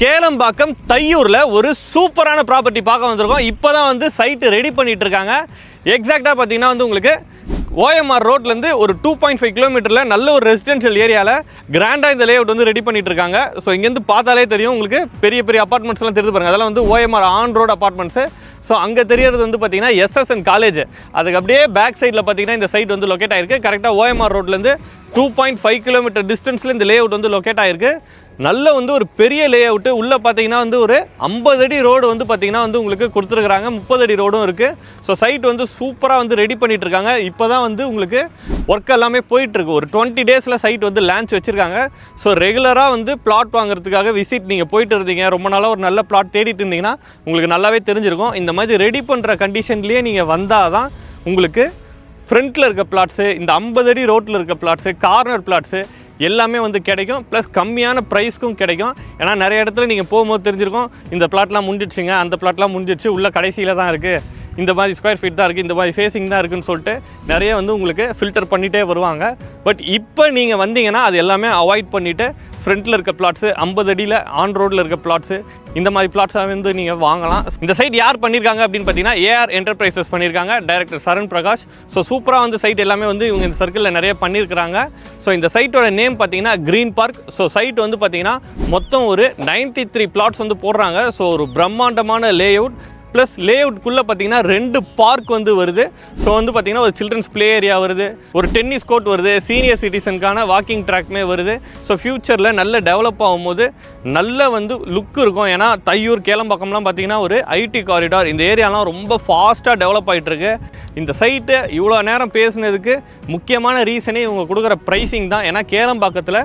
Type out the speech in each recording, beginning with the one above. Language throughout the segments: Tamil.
கேளம்பாக்கம் தையூரில் ஒரு சூப்பரான ப்ராப்பர்ட்டி பார்க்க வந்திருக்கோம். இப்போ தான் வந்து சைட்டு ரெடி பண்ணிட்டு இருக்காங்க எக்ஸாக்டாக பார்த்தீங்கன்னா வந்து உங்களுக்கு ஓஎம்ஆர் ரோட்லேருந்து ஒரு டூ பாயிண்ட் ஃபைவ் கிலோமீட்டரில் நல்ல ஒரு ரெசிடென்ஷியல் ஏரியாவில் கிராண்டாக இந்த லேஅவுட் வந்து ரெடி பண்ணிட்டு இருக்காங்க ஸோ இங்கேருந்து பார்த்தாலே தெரியும் உங்களுக்கு பெரிய பெரிய அப்பார்ட்மெண்ட்ஸ்லாம் தெரிஞ்சு பாருங்க. அதெல்லாம் வந்து OMR on road apartments so அங்கே தெரியறது வந்து பார்த்தீங்கன்னா எஸ்எஸ்என் காலேஜ் அதுக்கு அப்படியே பேக் சைடில் பார்த்தீங்கன்னா இந்த சைட் வந்து லொக்கேட் ஆயிருக்கு. கரெக்டாக ஓஎம்ஆர் ரோட்லேருந்து டூ பாயிண்ட் ஃபைவ் கிலோமீட்டர் டிஸ்டன்ஸில் இந்த லேஅவுட் வந்து லொக்கேட் ஆகிருக்கு நல்ல வந்து ஒரு பெரிய லே அவுட்டு உள்ளே பார்த்தீங்கன்னா வந்து ஒரு ஐம்பது அடி ரோடு வந்து பார்த்தீங்கன்னா வந்து உங்களுக்கு கொடுத்துருக்குறாங்க. முப்பது அடி ரோடும் இருக்குது ஸோ சைட் வந்து சூப்பராக வந்து ரெடி பண்ணிட்டு இருக்காங்க இப்போ தான் வந்து உங்களுக்கு ஒர்க் எல்லாமே போயிட்டுருக்கு. ஒரு டுவெண்ட்டி டேஸில் சைட் வந்து லான்ச் வச்சுருக்காங்க. ஸோ ரெகுலராக வந்து பிளாட் வாங்குறதுக்காக விசிட் நீங்கள் போயிட்டு இருந்தீங்க. ரொம்ப நாளாக ஒரு நல்ல பிளாட் தேடிட்டு இருந்தீங்கன்னா உங்களுக்கு நல்லாவே தெரிஞ்சிருக்கும். இந்த மாதிரி ரெடி பண்ணுற கண்டிஷன்லேயே நீங்கள் வந்தால் தான் உங்களுக்கு ஃப்ரண்ட்டில் இருக்க பிளாட்ஸு இந்த ஐம்பது அடி ரோட்டில் இருக்க பிளாட்ஸு கார்னர் பிளாட்ஸு எல்லாமே வந்து கிடைக்கும். ப்ளஸ் கம்மியான ப்ரைஸ்க்கும் கிடைக்கும். ஏன்னா நிறைய இடத்துல நீங்கள் போகும்போது தெரிஞ்சிருக்கும் இந்த பிளாட்லாம் முடிஞ்சிடுச்சுங்க அந்த பிளாட்லாம் முடிஞ்சிடுச்சு உள்ள கடைசியில் தான் இருக்குது இந்த மாதிரி ஸ்கொயர் ஃபீட் தான் இருக்குது இந்த மாதிரி ஃபேஸிங் தான் இருக்குன்னு சொல்லிட்டு நிறைய வந்து உங்களுக்கு ஃபில்டர் பண்ணிகிட்டே வருவாங்க. பட் இப்போ நீங்கள் வந்தீங்கன்னா அது எல்லாமே அவாய்ட் பண்ணிவிட்டு ஃப்ரண்ட்டில் இருக்க பிளாட்ஸு ஐம்பது அடியில் ஆன் ரோட்டில் இருக்க பிளாட்ஸு இந்த மாதிரி பிளாட்ஸாக வந்து நீங்கள் வாங்கலாம். இந்த சைட் யார் பண்ணியிருக்காங்க அப்படின்னு பார்த்தீங்கன்னா ஏஆர் என்டர்பிரைசஸ் பண்ணியிருக்காங்க டைரக்டர் சரண் பிரகாஷ். ஸோ சூப்பராக வந்து சைட் எல்லாமே வந்து இவங்க இந்த சர்க்கிளில் நிறைய பண்ணியிருக்கிறாங்க ஸோ இந்த சைட்டோட நேம் பார்த்தீங்கன்னா க்ரீன் பார்க் ஸோ சைட் வந்து பார்த்தீங்கன்னா மொத்தம் ஒரு 93 த்ரீ பிளாட்ஸ் வந்து போடுறாங்க. ஸோ ஒரு பிரம்மாண்டமான லேஅவுட் ப்ளஸ் லேஅவுட்குள்ளே பார்த்தீங்கன்னா ரெண்டு பார்க் வந்து வருது. ஸோ வந்து பார்த்தீங்கன்னா ஒரு சில்ட்ரன்ஸ் ப்ளே ஏரியா வருது. ஒரு டென்னிஸ் கோர்ட் வருது. சீனியர் சிட்டிசனுக்கான வாக்கிங் ட்ராக்மே வருது. ஸோ ஃப்யூச்சரில் நல்ல டெவலப் ஆகும்போது நல்ல வந்து லுக் இருக்கும். ஏன்னா தையூர் கேளம்பாக்கம்லாம் பார்த்தீங்கன்னா ஒரு ஐடி காரிடார் இந்த ஏரியாலாம் ரொம்ப ஃபாஸ்ட்டாக டெவலப் ஆகிட்டுருக்கு இந்த சைட்டு இவ்வளோ நேரம் பேசுனதுக்கு முக்கியமான ரீசனே இவங்க கொடுக்குற ப்ரைஸிங் தான். ஏன்னா கேளம்பாக்கத்தில்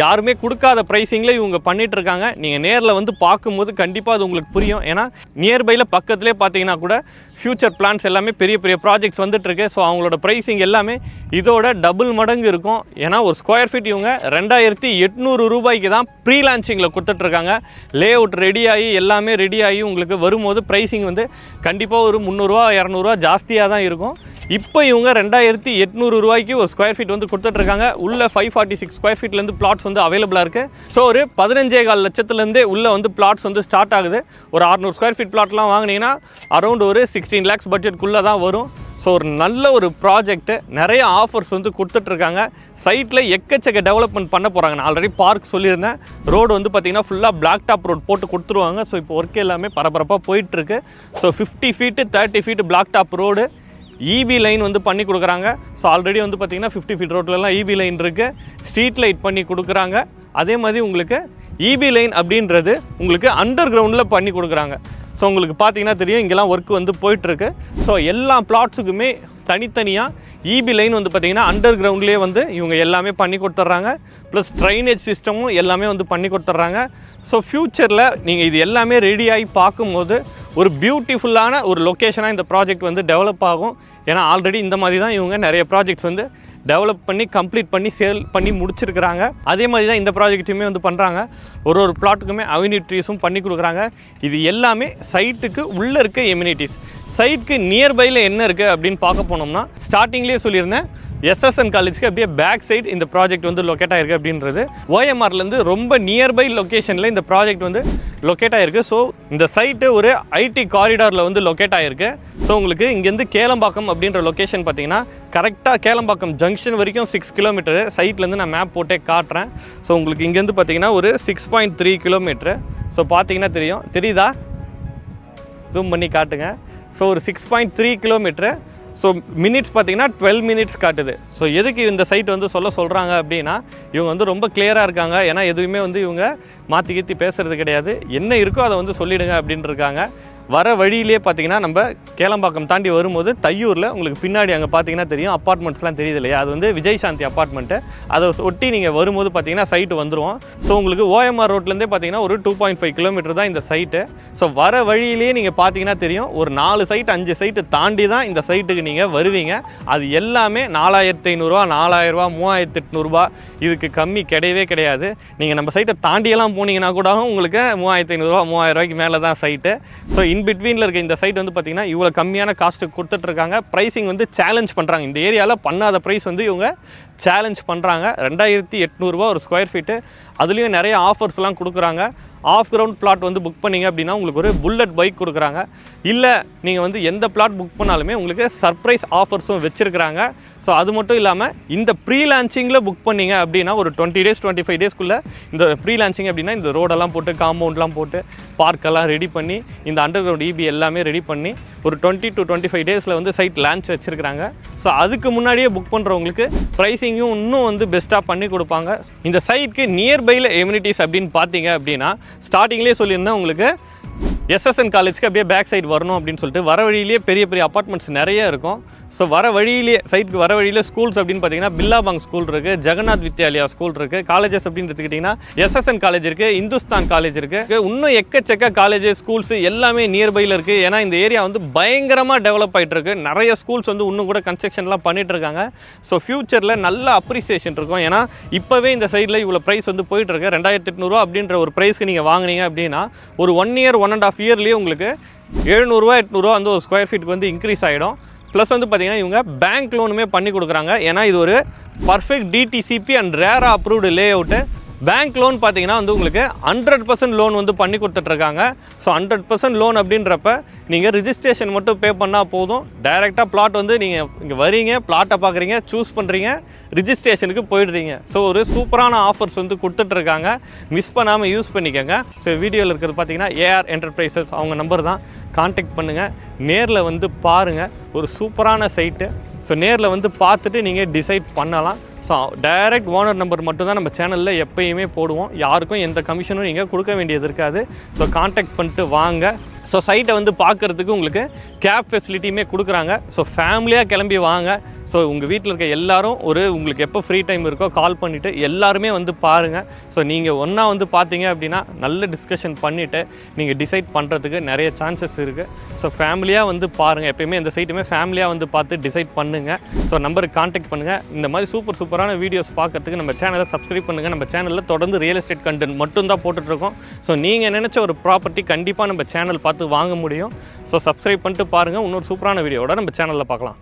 யாருமே கொடுக்காத ப்ரைஸிங்கில் இவங்க பண்ணிகிட்டு இருக்காங்க நீங்கள் நேரில் வந்து பார்க்கும்போது கண்டிப்பாக அது உங்களுக்கு புரியும். ஏன்னா நியர்பையில் பக்கத்துலேயே பார்த்தீங்கன்னா கூட ஃப்யூச்சர் பிளான்ஸ் எல்லாமே பெரிய பெரிய ப்ராஜெக்ட்ஸ் வந்துட்டுருக்கு. ஸோ அவங்களோட ப்ரைஸிங் எல்லாமே இதோட டபுள் மடங்கு இருக்கும். ஏன்னா ஒரு ஸ்கொயர் ஃபீட் இவங்க ரெண்டாயிரத்தி எட்நூறு ரூபாய்க்கு தான் ப்ரீ லான்ச்சிங்கில் கொடுத்துட்ருக்காங்க லே அவுட் ரெடி ஆகி எல்லாமே ரெடி ஆகி உங்களுக்கு வரும்போது ப்ரைஸிங் வந்து கண்டிப்பாக ஒரு முந்நூறுரூவா இரநூறுவா ஜாஸ்தியாக தான் இருக்கும். இப்போ இவங்க ரெண்டாயிரத்தி எட்நூறு ரூபாய்க்கு ஒரு ஸ்கொயர் ஃபீட் வந்து கொடுத்துட்ருக்காங்க. உள்ள ஃபைவ் ஃபார்ட்டி சிக்ஸ் ஸ்கொயர் ஃபீட்லேருந்து பிளாட்ஸ் வந்து அவைலபிளாக இருக்குது ஸோ ஒரு பதினஞ்சே கால் லட்சத்துலேருந்தே உள்ள வந்து பிளாட்ஸ் வந்து ஸ்டார்ட் ஆகுது. ஒரு அறநூறு ஸ்கொயர் ஃபீட் பிளாட்லாம் வாங்கினீங்கன்னா அரௌண்ட் ஒரு சிக்ஸ்டீன் லேக்ஸ் பட்ஜெட்குள்ளே தான் வரும். ஸோ ஒரு நல்ல ஒரு ப்ராஜெக்ட்டு நிறைய ஆஃபர்ஸ் வந்து கொடுத்துட்ருக்காங்க. சைட்டில் எக்கச்சக்க டெவலப்மெண்ட் பண்ண போகிறாங்க நான் ஆல்ரெடி பார்க் சொல்லியிருந்தேன். ரோடு வந்து பார்த்திங்கன்னா ஃபுல்லாக பிளாக் டாப் ரோட் போட்டு கொடுத்துருவாங்க. ஸோ இப்போ ஒர்க் எல்லாமே பரபரப்பாக போயிட்டுருக்கு so fifty feet thirty feet black top road EB line வந்து பண்ணி கொடுக்குறாங்க. ஸோ ஆல்ரெடி வந்து பார்த்தீங்கன்னா ஃபிஃப்டி ஃபீட் ரோட்லலாம் இபி லைன் இருக்குது ஸ்ட்ரீட் லைட் பண்ணி கொடுக்குறாங்க. அதே மாதிரி உங்களுக்கு இபி லைன் அப்படின்றது உங்களுக்கு அண்டர் கிரவுண்டில் பண்ணி கொடுக்குறாங்க. ஸோ உங்களுக்கு பார்த்தீங்கன்னா தெரியும் இங்கெல்லாம் ஒர்க் வந்து போயிட்டுருக்கு. ஸோ எல்லா பிளாட்ஸுக்குமே தனித்தனியாக இபி லைன் வந்து பார்த்திங்கன்னா அண்டர் கிரவுண்ட்லேயே வந்து இவங்க எல்லாமே பண்ணி கொடுத்துட்றாங்க. ப்ளஸ் ட்ரைனேஜ் சிஸ்டமும் எல்லாமே வந்து பண்ணி கொடுத்துட்றாங்க. ஸோ ஃப்யூச்சரில் நீங்கள் இது எல்லாமே ரெடி ஆகி பார்க்கும்போது ஒரு பியூட்டிஃபுல்லான ஒரு லொக்கேஷனாக இந்த ப்ராஜெக்ட் வந்து டெவலப் ஆகும். ஏன்னா ஆல்ரெடி இந்த மாதிரி தான் இவங்க நிறைய ப்ராஜெக்ட்ஸ் வந்து டெவலப் பண்ணி கம்ப்ளீட் பண்ணி சேல் பண்ணி முடிச்சிருக்கிறாங்க. அதே மாதிரி தான் இந்த ப்ராஜெக்ட்டுமே வந்து பண்ணுறாங்க ஒரு ஒரு பிளாட்டுக்குமே அவென்யூ ட்ரீஸும் பண்ணி கொடுக்குறாங்க. இது எல்லாமே சைட்டுக்கு உள்ளே இருக்க எம்யூனிட்டிஸ் சைட்டுக்கு நியர்பையில் என்ன இருக்குது அப்படின்னு பார்க்க போனோம்னா ஸ்டார்டிங்லேயே சொல்லியிருந்தேன். எஸ்எஸ்என் காலேஜ்க்கு அப்படியே பேக் சைடு இந்த ப்ராஜெக்ட் வந்து லொக்கேட் ஆயிருக்கு அப்படின்றது. ஓஎம்ஆர்லேருந்து ரொம்ப நியர்பை லொக்கேஷனில் இந்த ப்ராஜெக்ட் வந்து லொக்கேட் ஆயிருக்கு. ஸோ இந்த சைட்டு ஒரு ஐடி காரிடாரில் வந்து லொக்கேட் ஆயிருக்கு. ஸோ உங்களுக்கு இங்கேருந்து கேளம்பாக்கம் அப்படின்ற லொக்கேஷன் பார்த்தீங்கன்னா கரெக்டாக கேளம்பாக்கம் ஜங்ஷன் வரைக்கும் சிக்ஸ் கிலோமீட்டரு சைட்லேருந்து நான் மேப் போட்டே காட்டுறேன். ஸோ உங்களுக்கு இங்கேருந்து பார்த்தீங்கன்னா ஒரு six point three kilometre so பார்த்தீங்கன்னா தெரியும். தெரியுதா? ஜூம் பண்ணி காட்டுங்க. ஸோ ஒரு six point three kilometre so minutes பார்த்தீங்கன்னா டுவெல் மினிட்ஸ் காட்டுது. ஸோ எதுக்கு இந்த சைட் வந்து சொல்ல சொல்கிறாங்க அப்படின்னா இவங்க வந்து ரொம்ப கிளியராக இருக்காங்க. ஏன்னா எதுவுமே வந்து இவங்க மாற்றி கீற்றி பேசுகிறது கிடையாது. என்ன இருக்கோ அதை வந்து சொல்லிடுங்க அப்படின்ட்டுருக்காங்க வர வழியிலே பார்த்தீங்கன்னா நம்ம கேளம்பாக்கம் தாண்டி வரும்போது தையூரில் உங்களுக்கு பின்னாடி அங்கே பார்த்தீங்கன்னா தெரியும். அப்பார்ட்மெண்ட்ஸ்லாம் தெரியுது இல்லையா? அது வந்து விஜய் சாந்தி அப்பார்ட்மெண்ட்டு அதை ஒட்டி நீங்கள் வரும்போது பார்த்தீங்கன்னா சைட்டு வந்துருவோம் ஸோ உங்களுக்கு ஓஎம்ஆர் ரோட்லேருந்தே பார்த்தீங்கன்னா ஒரு டூ பாயிண்ட் ஃபைவ் கிலோமீட்டர் தான் இந்த சைட்டு ஸோ வர வழியிலே நீங்கள் பார்த்தீங்கன்னா தெரியும். ஒரு நாலு சைட் அஞ்சு சைட்டு தாண்டி தான் இந்த சைட்டுக்கு நீங்கள் வருவீங்க. அது எல்லாமே நாலாயிரத்தி ஐநூறுரூவா நாலாயிரரூவா மூவாயிரத்தி எட்நூறுபா இதுக்கு கம்மி கிடையவே கிடையாது. நீங்கள் நம்ம சைட்டை தாண்டியெல்லாம் போனீங்கன்னா கூட உங்களுக்கு மூவாயிரத்தி ஐநூறுரூவா மூவாயிரம் ரூபாய்க்கு மேலே தான் சைட்டு ஸோ இன் பிட்வீனில் இருக்க இந்த சைட் வந்து பார்த்தீங்கன்னா இவ்வளோ கம்மியான காஸ்ட்டு கொடுத்துட்ருக்காங்க ப்ரைஸிங் வந்து சேலஞ்ச் பண்ணுறாங்க இந்த ஏரியாவில் பண்ணாத ப்ரைஸ் வந்து இவங்க சேலஞ்ச் பண்ணுறாங்க ரெண்டாயிரத்தி எட்நூறுபா ஒரு ஸ்கொயர் ஃபீட்டு அதுலேயும் நிறைய ஆஃபர்ஸ்லாம் கொடுக்குறாங்க. ஆஃப் கிரவுண்ட் பிளாட் வந்து புக் பண்ணீங்க அப்படின்னா உங்களுக்கு ஒரு புல்லட் பைக் கொடுக்குறாங்க. இல்லை நீங்கள் வந்து எந்த பிளாட் புக் பண்ணாலுமே உங்களுக்கு சர்ப்ரைஸ் ஆஃபர்ஸும் வச்சுருக்கிறாங்க. ஸோ அது மட்டும் இல்லாமல் இந்த ப்ரீ லான்ச்சிங்கில் புக் பண்ணீங்க அப்படின்னா ஒரு டுவெண்ட்டி டேஸ் டுவெண்ட்டி ஃபைவ் டேஸ்க்குள்ளே இந்த ப்ரீ லான்ச்சிங் அப்படின்னா இந்த ரோடெல்லாம் போட்டு காம்பவுண்ட்லாம் போட்டு பார்க்கெல்லாம் ரெடி பண்ணி இந்த அண்டர் கிரவுண்ட் இபி எல்லாமே ரெடி பண்ணி ஒரு டுவெண்ட்டி டு டுவெண்ட்டி ஃபைவ் டேஸில் வந்து சைட் லான்ச் வச்சுருக்காங்க ஸோ அதுக்கு முன்னாடியே புக் பண்ணுறவங்களுக்கு ப்ரைஸிங்கும் இன்னும் வந்து பெஸ்ட்டாக பண்ணி கொடுப்பாங்க. இந்த சைட்க்கு நியர்பையில் எம்யூனிட்டிஸ் அப்படின்னு பார்த்தீங்க அப்படின்னா ஸ்டார்டிங்லேயே சொல்லியிருந்தேன் உங்களுக்கு. எஸ்எஸ்என் காலேஜ்க்கு அப்படியே பேக் சைடு வரணும் அப்படின்னு சொல்லிட்டு வர வழியிலேயே பெரிய பெரிய அப்பார்ட்மெண்ட்ஸ் நிறைய இருக்கும். ஸோ வர வழியிலேயே சைட்க்கு வர வழியில் ஸ்கூல்ஸ் அப்படின்னு பார்த்தீங்கன்னா பில்லாபாங் ஸ்கூல் இருக்குது ஜெகநாத் வித்யாலயா ஸ்கூல் இருக்குது காலேஜஸ் அப்படின்னு எடுத்துக்கிட்டிங்கன்னா எஸ்எஸ்என் காலேஜ் இருக்குது இந்துஸ்தான் காலேஜ் இருக்குது இன்னும் எக்கச்சக்க காலேஜஸ் ஸ்கூல்ஸ் எல்லாமே நியர்பையில் இருக்குது ஏன்னா இந்த ஏரியா வந்து பயங்கரமாக டெவலப் ஆகிட்டு இருக்கு நிறைய ஸ்கூல்ஸ் வந்து இன்னும் கூட கன்ஸ்ட்ரக்ஷன்லாம் பண்ணிட்டு இருக்காங்க. ஸோ ஃபியூச்சரில் நல்ல அப்ரிசியேஷன் இருக்கும். ஏன்னா இப்போவே இந்த சைடில் இவ்வளோ ப்ரைஸ் வந்து போயிட்டு இருக்கு ரெண்டாயிரத்தி எட்நூறுவா அப்படின்ற ஒரு ப்ரைஸ்க்கு நீங்கள் வாங்குனீங்க அப்படின்னா ஒரு one year one and half இயர்லேயே உங்களுக்கு எழுநூறுவா எட்நூறுவா வந்து ஒரு ஸ்கொயர் ஃபீட்டுக்கு வந்து இன்க்ரீஸ் ஆகிடும் ப்ளஸ் வந்து பார்த்தீங்கன்னா இவங்க பேங்க் லோனுமே பண்ணி கொடுக்குறாங்க. ஏன்னா இது ஒரு பர்ஃபெக்ட் டிடிசிபி அண்ட் ரேராக approved layout bank loan பார்த்தீங்கன்னா வந்து உங்களுக்கு ஹண்ட்ரட் பர்சன்ட் லோன் வந்து பண்ணி கொடுத்துட்ருக்காங்க. ஸோ ஹண்ட்ரட் பர்சன்ட் லோன் அப்படின்றப்ப நீங்கள் ரிஜிஸ்ட்ரேஷன் மட்டும் பே பண்ணால் போதும். டைரெக்டாக பிளாட் வந்து நீங்கள் இங்கே வரீங்க பிளாட்டை பார்க்குறீங்க சூஸ் பண்ணுறீங்க ரிஜிஸ்ட்ரேஷனுக்கு போயிடுறீங்க. ஸோ ஒரு சூப்பரான ஆஃபர்ஸ் வந்து கொடுத்துட்ருக்காங்க. மிஸ் பண்ணாமல் யூஸ் பண்ணிக்கோங்க. ஸோ வீடியோவில் இருக்கிறது பார்த்தீங்கன்னா ஏஆர் என்டர்பிரைசஸ் அவங்க நம்பர் தான். காண்டாக்ட் பண்ணுங்கள் நேரில் வந்து பாருங்கள் ஒரு சூப்பரான சைட்டு ஸோ நேரில் வந்து பார்த்துட்டு நீங்கள் டிசைட் பண்ணலாம். ஸோ டைரக்ட் ஓனர் நம்பர் மட்டும் தான் நம்ம சேனலில் எப்பயுமே போடுவோம். யாருக்கும் எந்த கமிஷனும் நீங்கள் கொடுக்க வேண்டியது இருக்காது. ஸோ காண்டாக்ட் பண்ணிட்டு வாங்க. ஸோ சைட்டை வந்து பார்க்குறதுக்கு உங்களுக்கு கேப் ஃபெசிலிட்டியுமே கொடுக்குறாங்க. ஸோ ஃபேமிலியாக கிளம்பி வாங்க. ஸோ உங்கள் வீட்டில் இருக்க எல்லாரும் ஒரு உங்களுக்கு எப்போ ஃப்ரீ டைம் இருக்கோ கால் பண்ணிவிட்டு எல்லாருமே வந்து பாருங்கள் ஸோ நீங்கள் ஒன்றா வந்து பார்த்தீங்க அப்படின்னா நல்ல டிஸ்கஷன் பண்ணிவிட்டு நீங்கள் டிசைட் பண்ணுறதுக்கு நிறைய சான்சஸ் இருக்குது ஸோ ஃபேமிலியாக வந்து பாருங்கள் எப்பயுமே இந்த சைட்டுமே ஃபேமிலியாக வந்து பார்த்து டிசைட் பண்ணுங்கள் ஸோ நம்பருக்கு காண்டாக்ட் பண்ணுங்கள் இந்த மாதிரி சூப்பர் சூப்பரான வீடியோஸ் பார்க்கறதுக்கு நம்ம சேனலை சப்ஸ்கிரைப் பண்ணுங்கள் நம்ம சேனலில் தொடர்ந்து ரியல் எஸ்டேட் கண்டென்ட் மட்டும் தான் போட்டுட்ருக்கோம் ஸோ நீங்கள் நினச்ச ஒரு ப்ராப்பர்ட்டி கண்டிப்பாக நம்ம சேனல் பார்த்து வாங்க முடியும். ஸோ சப்ஸ்கிரைப் பண்ணிட்டு பாருங்கள் இன்னொரு சூப்பரான வீடியோவோட நம்ம சேனலில் பார்க்கலாம்.